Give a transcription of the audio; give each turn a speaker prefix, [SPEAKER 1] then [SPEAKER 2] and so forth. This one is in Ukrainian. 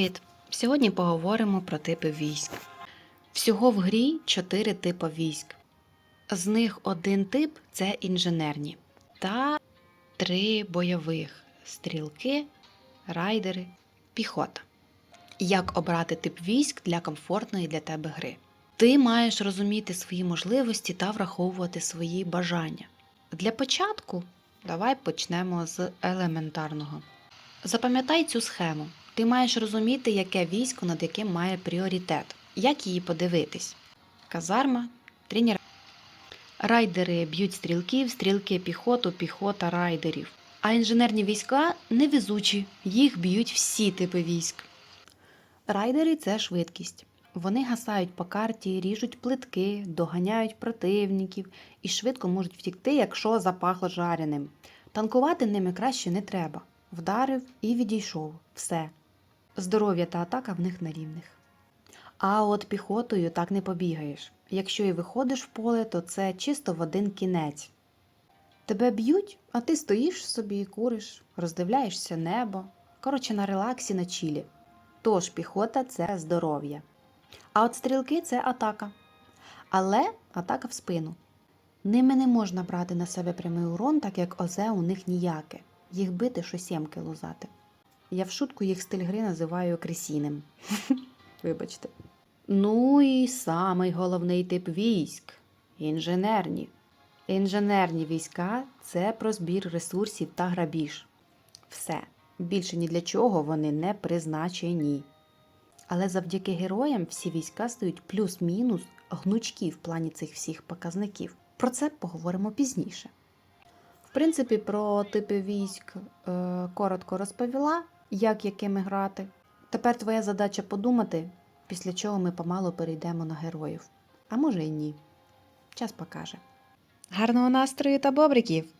[SPEAKER 1] Привіт! Сьогодні поговоримо про типи військ. Всього в грі чотири типи військ. З них один тип це інженерні, та три бойових стрілки, райдери, піхота. Як обрати тип військ для комфортної для тебе гри? Ти маєш розуміти свої можливості та враховувати свої бажання. Для початку давай почнемо з елементарного. Запам'ятай цю схему. Ти маєш розуміти, яке військо над яким має пріоритет, як її подивитись. Казарма, тренер. Райдери б'ють стрілків, стрілки піхоту, піхота райдерів. А інженерні війська невезучі, їх б'ють всі типи військ. Райдери це швидкість. Вони гасають по карті, ріжуть плитки, доганяють противників і швидко можуть втікти, якщо запахло жареним. Танкувати ними краще не треба. Вдарив і відійшов. Все. Здоров'я та атака в них на рівних. А от піхотою так не побігаєш. Якщо і виходиш в поле, то це чисто в один кінець. Тебе б'ють, а ти стоїш собі і куриш, роздивляєшся небо. Коротше, на релаксі на чілі. Тож піхота це здоров'я. А от стрілки це атака. Але атака в спину. Ними не можна брати на себе прямий урон, так як озе у них ніяке. Їх бити, що сімки лузати. Я в шутку їх стиль гри називаю кресіним. Вибачте. Ну і самий головний тип військ інженерні. Інженерні війська це про збір ресурсів та грабіж. Все. Більше ні для чого вони не призначені. Але завдяки героям всі війська стають плюс-мінус гнучкі в плані цих всіх показників. Про це поговоримо пізніше. В принципі, про типи військ е, коротко розповіла, як якими грати. Тепер твоя задача подумати, після чого ми помалу перейдемо на героїв. А може і ні. Час покаже. Гарного настрою та бобриків!